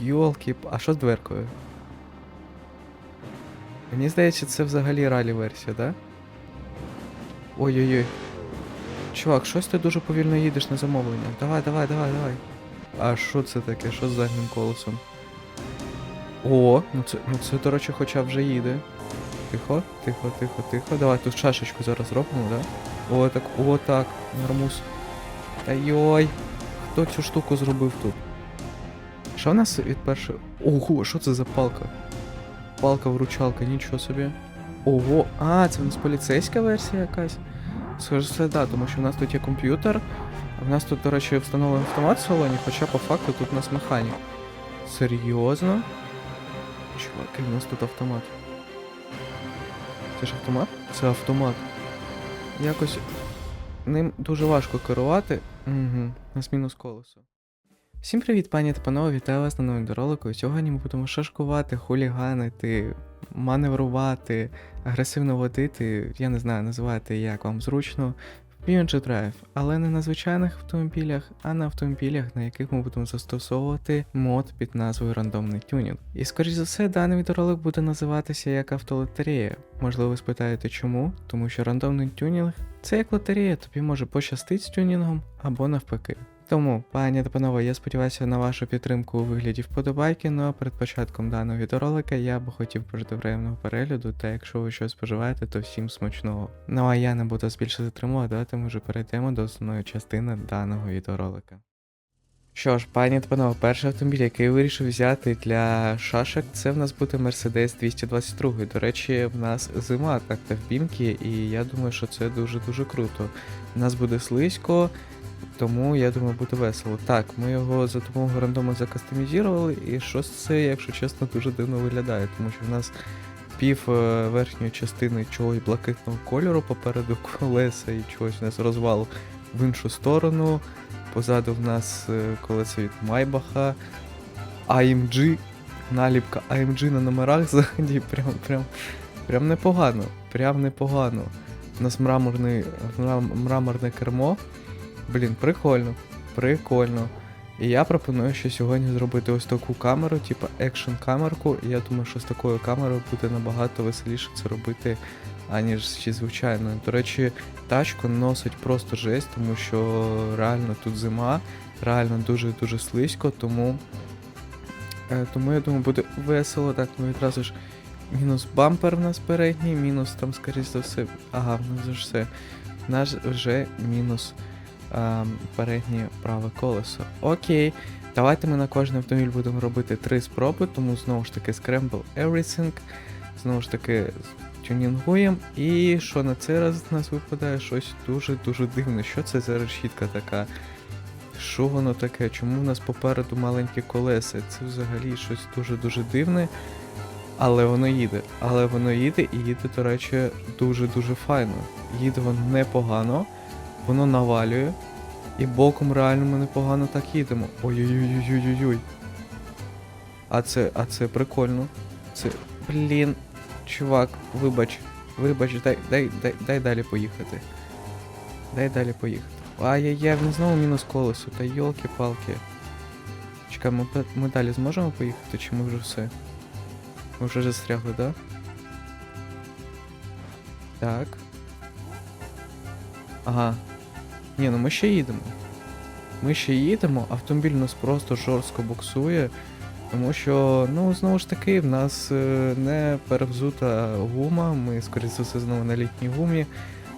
Йолки, а що з дверкою? Мені здається, це взагалі ралі версія, да? Ой-ой-ой. Чувак, щось ти дуже повільно їдеш на замовлення. Давай, давай, давай, давай. А що це таке? Що з заднім колесом? О, ну це, ну це, до речі, хоча вже їде. Тихо, тихо, тихо, тихо. Давай тут шашечку зараз зробимо, да? О, так, о, так, нормус. Та йой. Хто цю штуку зробив тут? Що в нас від першої. Ого, що це за палка? Палка-вручалка, нічого собі. Ого, а, це в нас поліцейська версія якась. Схоже, це да, тому що в нас тут є комп'ютер, в нас тут, до речі, встановлений автомат в салоні, хоча по факту тут у нас механік. Серйозно? Чуваки, у нас тут автомат. Це ж автомат? Це автомат. Якось ним дуже важко керувати. Угу, у нас мінус колесо. Всім привіт, пані та панове, вітаю вас на новому ролику. Сьогодні ми будемо шашкувати, хуліганити, маневрувати, агресивно водити, я не знаю, називайте як вам зручно, в PNG Drive, але не на звичайних автомобілях, а на автомобілях, на яких ми будемо застосовувати мод під назвою рандомний тюнінг. І скоріш за все, даний відеоролик буде називатися як автолотерея. Можливо, ви спитаєте чому? Тому що рандомний тюнінг це як лотерея, тобі може пощастить з тюнінгом або навпаки. Тому, пані та панове, я сподіваюся на вашу підтримку у вигляді вподобайки. Ну а перед початком даного відеоролика я б хотів пожити приємного перегляду, та якщо ви щось споживаєте, то всім смачного. Ну а я не буду вас більше затримувати, давайте ми вже перейдемо до основної частини даного відеоролика. Що ж, пані та панове, перший автомобіль, який я вирішив взяти для шашок, це в нас буде Mercedes 222. До речі, в нас зима так та в бімки, і я думаю, що це дуже-дуже круто. У нас буде слизько, тому я думаю, буде весело. Так, ми його за допомогою рандому закастомізували, і щось це, якщо чесно, дуже дивно виглядає, тому що в нас пів е, верхньої частини чогось блакитного кольору попереду колеса і чогось у нас розвал в іншу сторону. Позаду в нас е, колеса від Майбаха, AMG, наліпка AMG на номерах ззаді, прям, прям, прям непогано, прям непогано. У нас мраморний, мрам- мраморне кермо. Блін, прикольно, прикольно. І я пропоную ще сьогодні зробити ось таку камеру, типу екшн камерку. Я думаю, що з такою камерою буде набагато веселіше це робити, аніж зі звичайною. До речі, тачку носить просто жесть, тому що реально тут зима, реально дуже-дуже слизько, тому. е, Тому я думаю, буде весело. Так, ну відразу ж мінус бампер в нас передній, мінус там, скоріш за все. Ага, нас вже все. Нас вже мінус а, переднє праве колесо. Окей. Давайте ми на кожен автомобіль будемо робити три спроби, тому знову ж таки Scramble Everything. Знову ж таки тюнінгуємо. І що на цей раз з нас випадає щось дуже-дуже дивне. Що це за решітка така? Що воно таке? Чому в нас попереду маленькі колеса? Це взагалі щось дуже-дуже дивне. Але воно їде. Але воно їде і їде, до речі, дуже-дуже файно. Їде воно непогано, воно навалює. І боком реально ми непогано так їдемо. Ой-ой-ой-ой-ой-ой. А це, а це прикольно. Це. Блін. Чувак, вибач. Вибач, дай, дай, дай, дай далі поїхати. Дай далі поїхати. Ай-яй-яй, він знову мінус колесо, та йолки-палки. Чекай, ми, ми далі зможемо поїхати, чи ми вже все? Ми вже застрягли, да? Так. Ага. Ні, ну ми ще їдемо. Ми ще їдемо, автомобіль нас просто жорстко буксує, тому що, ну, знову ж таки, в нас е, не перевзута гума, ми, скоріше за все, знову на літній гумі.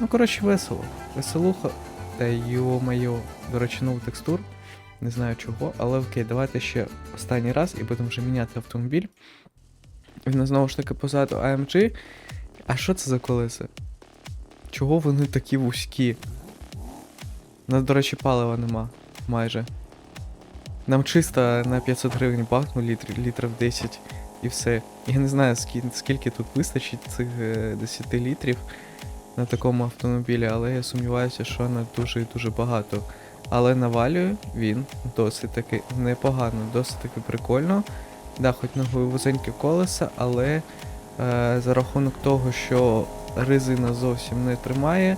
Ну, коротше, весело. Веселуха. Та йо-майо. До речі, новий текстур. Не знаю чого, але окей, давайте ще останній раз і будемо вже міняти автомобіль. Він знову ж таки позаду AMG. А що це за колеса? Чого вони такі вузькі? Нас, до речі, палива нема майже. Нам чисто на 500 гривень бахну літр, літрів 10 і все. Я не знаю, скільки, скільки тут вистачить цих е, 10 літрів на такому автомобілі, але я сумніваюся, що на дуже і дуже багато. Але навалює він досить таки непогано, досить таки прикольно. Да, хоч на вузенькі колеса, але е, за рахунок того, що резина зовсім не тримає,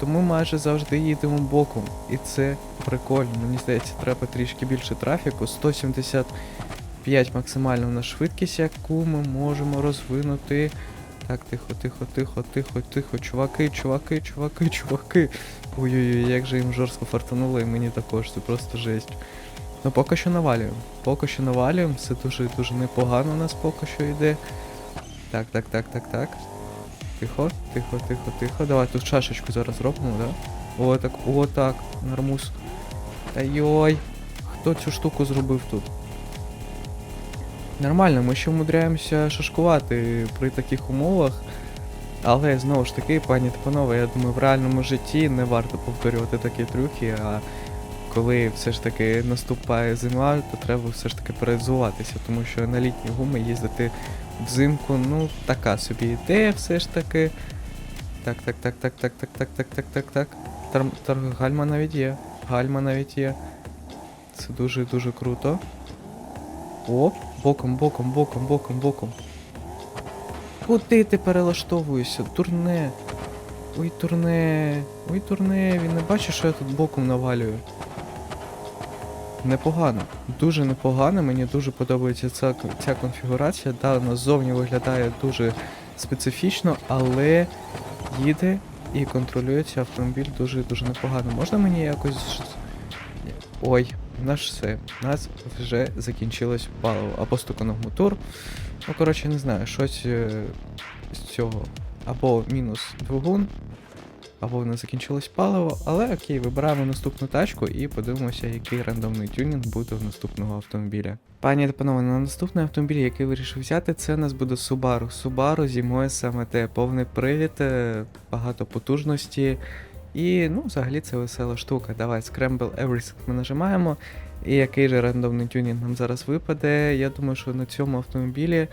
то ми майже завжди їдемо боком. І це прикольно. Мені здається, треба трішки більше трафіку. 170 5 максимально у нас швидкість, яку ми можемо розвинути. Так, тихо, тихо, тихо, тихо, тихо. Чуваки, чуваки, чуваки, чуваки. Ой-ой-ой, як же їм жорстко фартануло, і мені також, це просто жесть. Ну поки що навалюємо. Поки що навалюємо, це дуже дуже непогано у нас поки що йде. Так, так, так, так, так. Тихо, тихо, тихо, тихо. Давай тут шашечку зараз робимо, да? О, так, о, нормус. Та йой. Хто цю штуку зробив тут? Нормально, ми ще вмудряємося шашкувати при таких умовах. Але знову ж таки, пані та панове, я думаю, в реальному житті не варто повторювати такі трюки, а коли все ж таки наступає зима, то треба все ж таки перезуватися, тому що на літні гуми їздити взимку, ну, така собі ідея все ж таки. Так, так, так, так, так, так, так, так, так, так, так. Тар, гальма навіть є. Гальма навіть є. Це дуже дуже круто. О, боком, боком, боком, боком, боком. Куди ти перелаштовуєшся? Турне. Ой, турне. Ой, турне. Він не бачить, що я тут боком навалюю. Непогано. Дуже непогано. Мені дуже подобається ця, ця конфігурація. Да, вона ззовні виглядає дуже специфічно, але їде і контролюється автомобіль дуже-дуже непогано. Можна мені якось. Ой, у нас все. У нас вже закінчилось паливо. Або стуканув мотор. Ну, коротше, не знаю, щось е, з цього. Або мінус двигун, або в нас закінчилось паливо, але окей, вибираємо наступну тачку і подивимося, який рандомний тюнінг буде в наступного автомобіля. Пані та панове, на наступний автомобіль, який вирішив взяти, це у нас буде Subaru. Subaru зимою саме те, повний привід, е, багато потужності. І, ну, взагалі це весела штука. Давай, Scramble Everything ми нажимаємо. І який же рандомний тюнінг нам зараз випаде. Я думаю, що на цьому автомобілі.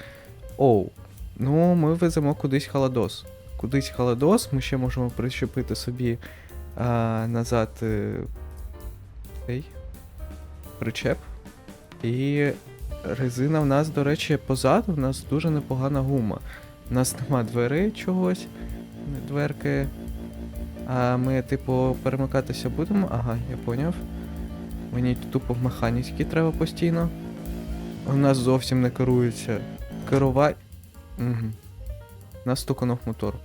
Оу. Ну, ми веземо кудись холодос. Кудись холодос, ми ще можемо прищепити собі а, назад е, цей причеп. І резина в нас, до речі, позаду в нас дуже непогана гума. У нас нема дверей чогось, дверки. А ми, типу, перемикатися будемо? Ага, я поняв. Мені тупо в механіки треба постійно. У нас зовсім не керується. Керувати. Угу. Нас стуканув мотор.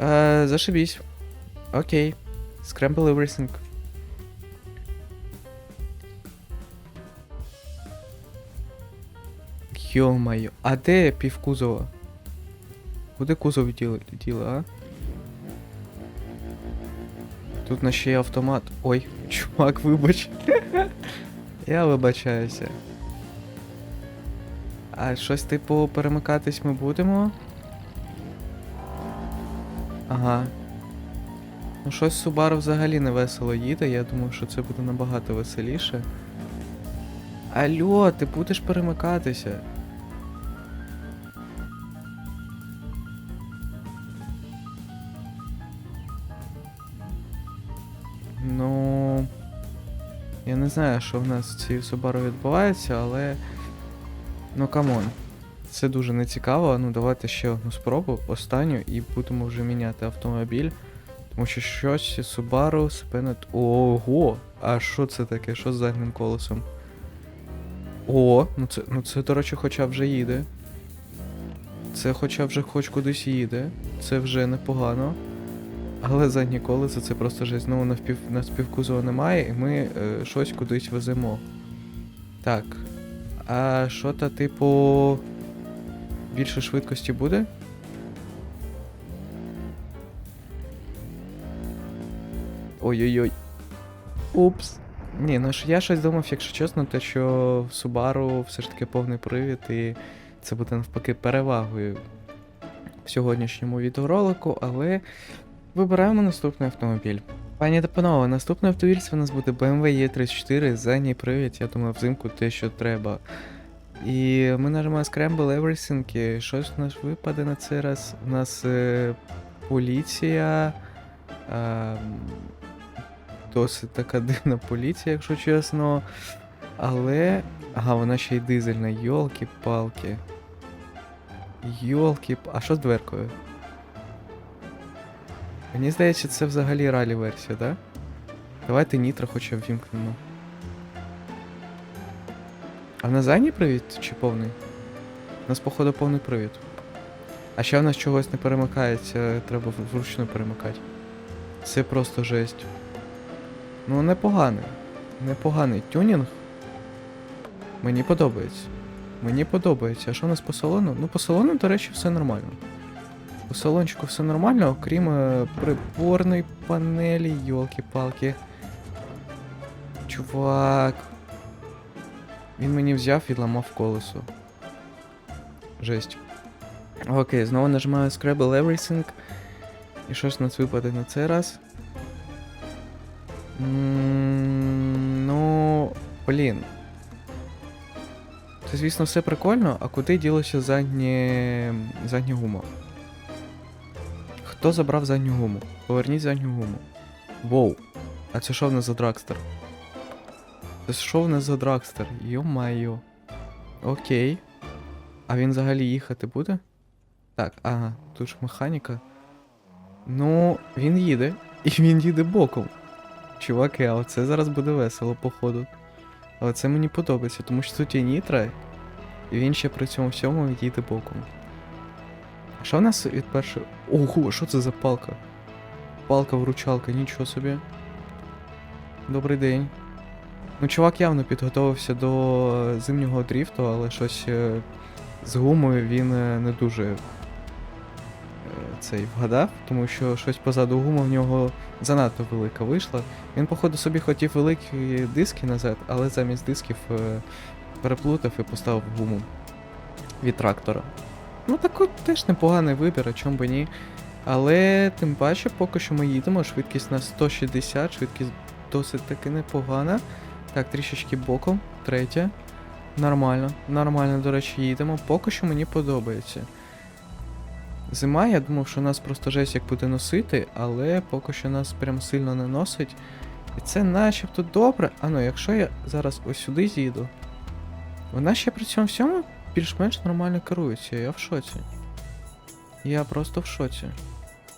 Е, зашибісь. Окей. Scramble everything. Йо-моє, а де півкузова? Куди кузов діли, діли, а? Тут на ще є автомат. Ой, чувак, вибач. Я вибачаюся. А щось типу перемикатись ми будемо? Ага. Ну щось Subaru взагалі не весело їде, я думаю, що це буде набагато веселіше. Алло, ти будеш перемикатися. Ну. Я не знаю, що в нас в цій Subaru відбувається, але. Ну камон. Це дуже нецікаво. Ну давайте ще одну спробу, останню, і будемо вже міняти автомобіль. Тому що щось Subaru спинить. Ого! А що це таке? Що з заднім колесом? О, ну це, ну це, до речі, хоча вже їде. Це хоча вже хоч кудись їде. Це вже непогано. Але заднє колесо це просто жесть. Знову на впів, на співкузова немає, і ми е, щось кудись веземо. Так. А що то, типу. Більше швидкості буде? Ой-ой-ой. Упс. Ні, ну я щось думав, якщо чесно, те, що в Subaru все ж таки повний привід, і це буде навпаки перевагою в сьогоднішньому відеоролику, але вибираємо наступний автомобіль. Пані та панове, наступний автомобіль це у нас буде BMW E34, задній привід, я думаю, взимку те, що треба. І ми нажимаємо Scramble Everything, і щось у нас випаде на цей раз. У нас е, поліція. Е, досить така дивна поліція, якщо чесно. Але. Ага, вона ще й дизельна, йолки-палки. Йолки. А що з дверкою? Мені здається, це взагалі ралі версія, да? Давайте нітро хоча б А на задній привід чи повний? У нас, походу, повний привід. А ще в нас чогось не перемикається, треба вручну перемикати. Це просто жесть. Ну, непоганий. Непоганий тюнінг. Мені подобається. Мені подобається. А що у нас по салону? Ну, по салону, до речі, все нормально. По салончику все нормально, окрім е, приборної панелі, йолки-палки. Чувак. Він мені взяв і ламав колесо. Жесть. Окей, знову нажимаю Scrabble Everything. І що ж нас випаде на цей раз? М, Ну, блін. Це, звісно, все прикольно, а куди ділося заднє... задня гума? Хто забрав задню гуму? Поверніть задню гуму. Воу. А це що в нас за драгстер? Це що в нас за драгстер? Йо-майо. Окей. А він взагалі їхати буде? Так, ага, тут ж механіка. Ну, він їде. І він їде боком. Чуваки, а оце зараз буде весело, походу. Але це мені подобається, тому що тут є нітра, і він ще при цьому всьому їде боком. А що в нас від першої. Ого, що це за палка? Палка-вручалка, нічого собі. Добрий день. Ну, чувак явно підготовився до зимнього дріфту, але щось е, з гумою він е, не дуже е, цей вгадав, тому що щось позаду гуми в нього занадто велика вийшла. Він, походу, собі хотів великі диски назад, але замість дисків переплутав і поставив гуму від трактора. Ну, так теж непоганий вибір, а чому би ні. Але тим паче, поки що ми їдемо, швидкість на 160, швидкість досить таки непогана. Так, трішечки боком, третя. Нормально, нормально, до речі, їдемо. Поки що мені подобається. Зима, я думав, що нас просто жесть як буде носити, але поки що нас прям сильно не носить. І це начебто добре. А ну, якщо я зараз ось сюди з'їду, вона ще при цьому всьому більш-менш нормально керується. Я в шоці. Я просто в шоці.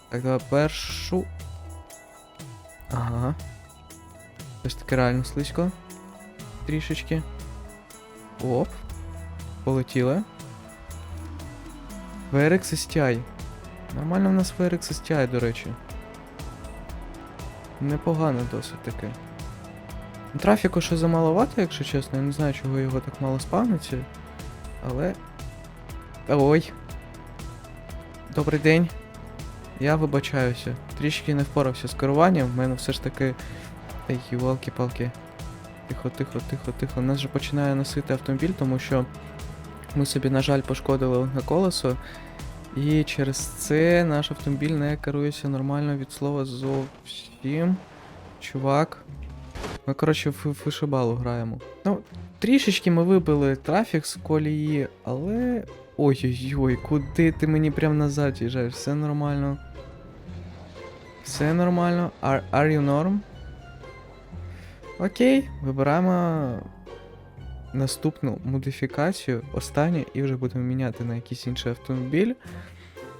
Так, давай першу. Ага. Ось таки реально слизько. Трішечки. Оп. Полетіли. VRX STI. Нормально в нас VRX STI, до речі. Непогано досить таки. Трафіку ще замаловато, якщо чесно, я не знаю, чого його так мало спавниться. Але. Ой. Добрий день. Я вибачаюся. Трішки не впорався з керуванням, в мене все ж таки. Ей, ювалки-палки. Тихо, тихо, тихо, тихо. Нас же починає носити автомобіль, тому що ми собі, на жаль, пошкодили одне колесо. І через це наш автомобіль не керується нормально від слова зовсім. Чувак. Ми, коротше, в вишибалу граємо. Ну, трішечки ми вибили трафік з колії, але. Ой-ой-ой, куди ти мені прям назад їжджаєш? Все нормально. Все нормально. Are, are you norm? Окей, вибираємо наступну модифікацію, останню, і вже будемо міняти на якийсь інший автомобіль.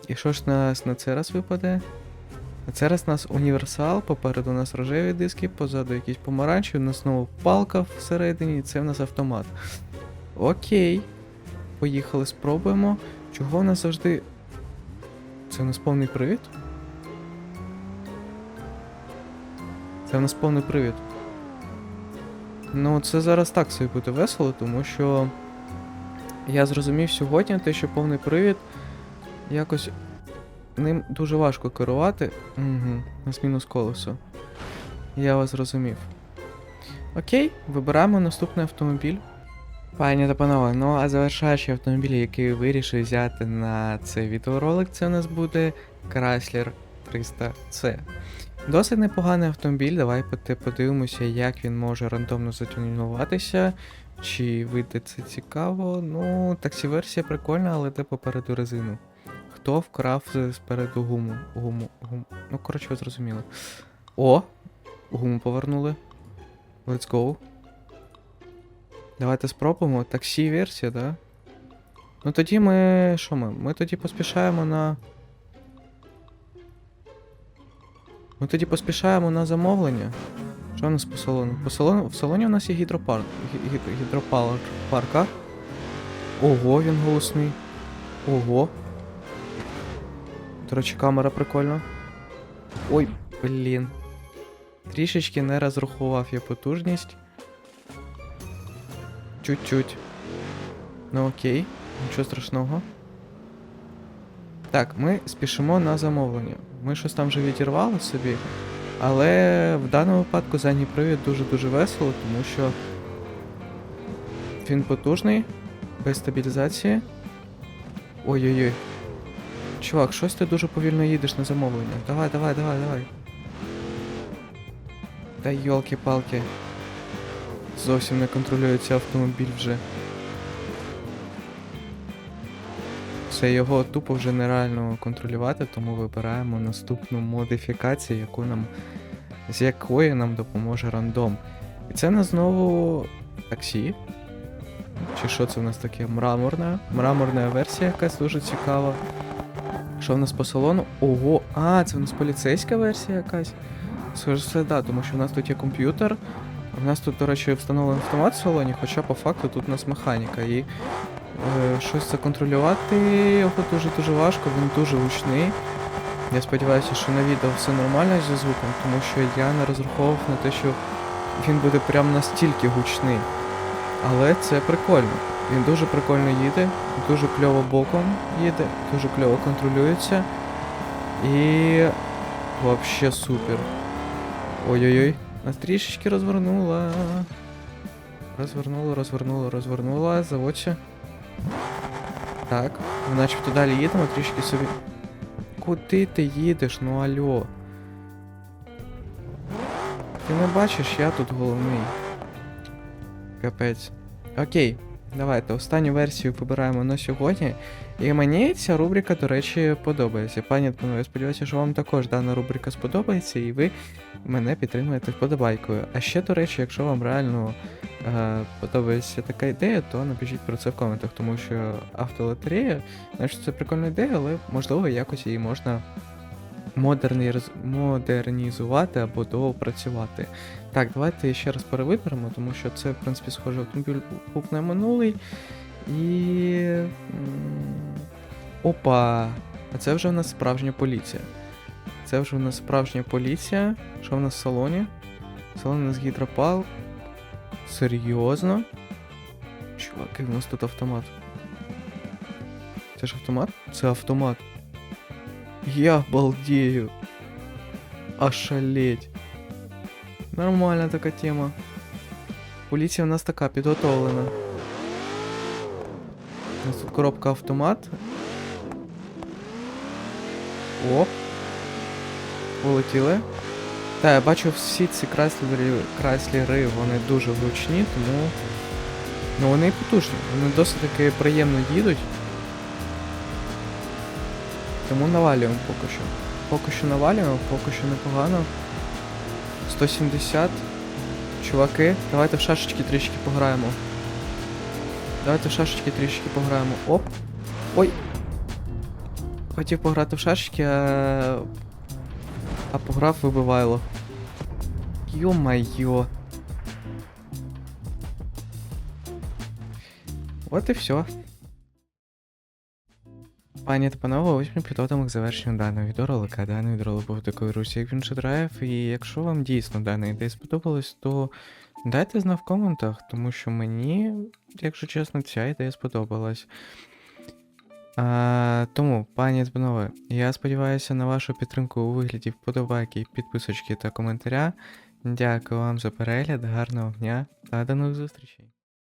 І що ж нас на цей раз випаде? На цей раз у нас універсал, попереду у нас рожеві диски, позаду якісь помаранчеві, у нас знову палка всередині, і це в нас автомат. Окей. Поїхали, спробуємо. Чого в нас завжди. Це у нас повний привід? Це в нас повний привід. Ну, це зараз так собі буде весело, тому що я зрозумів сьогодні те, що повний привід якось ним дуже важко керувати. Угу, нас мінус колесо. Я вас зрозумів. Окей, вибираємо наступний автомобіль. Пані та панове, ну а завершаючий автомобіль, який вирішив взяти на цей відеоролик, це у нас буде Chrysler 300C. Досить непоганий автомобіль, давайте подивимося, як він може рандомно затюнуватися. Чи вийде це цікаво? Ну, таксі версія прикольна, але де попереду резину. Хто вкрав спереду гуму? Гуму, гуму. Ну, коротше, ви зрозуміли. О! Гуму повернули. Let's go. Давайте спробуємо. Таксі версія, да? Ну тоді ми. Що ми? Ми тоді поспішаємо на. Ми тоді поспішаємо на замовлення. Що у нас по салону? По салону в салоні у нас є гідропарк. гі- гі- Ого, він голосний. Ого. До речі, камера прикольна. Ой, блін. Трішечки не розрахував я потужність. Чуть-чуть. Ну окей, нічого страшного. Так, ми спішимо на замовлення. Ми щось там вже відірвали собі. Але в даному випадку задній привід дуже-дуже весело, тому що він потужний, без стабілізації. Ой-ой-ой. Чувак, щось ти дуже повільно їдеш на замовлення. Давай, давай, давай, давай. Та йолки-палки. Зовсім не контролюється автомобіль вже. Все, його тупо вже нереально контролювати, тому вибираємо наступну модифікацію, яку нам, з якої нам допоможе рандом. І це на знову таксі. Чи що це в нас таке? Мраморна. Мраморна версія якась дуже цікава. Що в нас по салону? Ого, а, це в нас поліцейська версія якась. Схоже, все, да, тому що в нас тут є комп'ютер. У нас тут, до речі, встановлений автомат в салоні, хоча по факту тут у нас механіка. І е, щось законтролювати його дуже-дуже важко, він дуже гучний. Я сподіваюся, що на відео все нормально зі звуком, тому що я не розраховував на те, що він буде прям настільки гучний. Але це прикольно. Він дуже прикольно їде, дуже кльово боком їде, дуже кльово контролюється. І вообще супер. Ой-ой-ой, нас трішечки розвернула. Розвернула, розвернула, розвернула, заводься. Так, ми начебто далі їдемо, трішки собі. Куди ти їдеш? Ну алло. Ти не бачиш, я тут головний. Капець. Окей, давайте останню версію вибираємо на сьогодні. І мені ця рубрика, до речі, подобається. Пані Панове, я сподіваюся, що вам також дана рубрика сподобається, і ви мене підтримуєте вподобайкою. А ще, до речі, якщо вам реально е, подобається така ідея, то напишіть про це в коментах, тому що автолотерея, значить, це прикольна ідея, але можливо якось її можна модерніз... модернізувати або доопрацювати. Так, давайте ще раз перевиберемо, тому що це, в принципі, схожий автомобіль був на минулий. І. Опа! А це вже в нас справжня поліція. Це вже в нас справжня поліція. Що в нас в салоні? В салоні у нас гідропал. Серйозно? Чуваки, в нас тут автомат. Це ж автомат? Це автомат. Я балдею. Ошалеть. Нормальна така тема. Поліція у нас така підготовлена. У нас тут коробка автомат. Оп. Полетіли. Та, я бачу всі ці краслери, краслери, вони дуже гучні, тому. Ну вони і потужні. Вони досить таки приємно їдуть. Тому навалюємо поки що. Поки що навалюємо, поки що непогано. 170. Чуваки, давайте в шашечки трішки пограємо. Давайте в шашечки трішки пограємо. Оп. Ой. Хотів пограти в шашечки, а. А пограв вибивайло. Йо-майо. От і все. Пані та панове, ось ми підводимо к завершенню даного відеоролика. Даний відеоролик був такою русі, як він драйв. І якщо вам дійсно дана ідея сподобалась, то дайте знак в коментах, тому що мені, якщо чесно, ця ідея сподобалась. А, тому, пані та я сподіваюся на вашу підтримку у вигляді вподобайки, підписочки та коментаря. Дякую вам за перегляд, гарного дня та до нових зустрічей.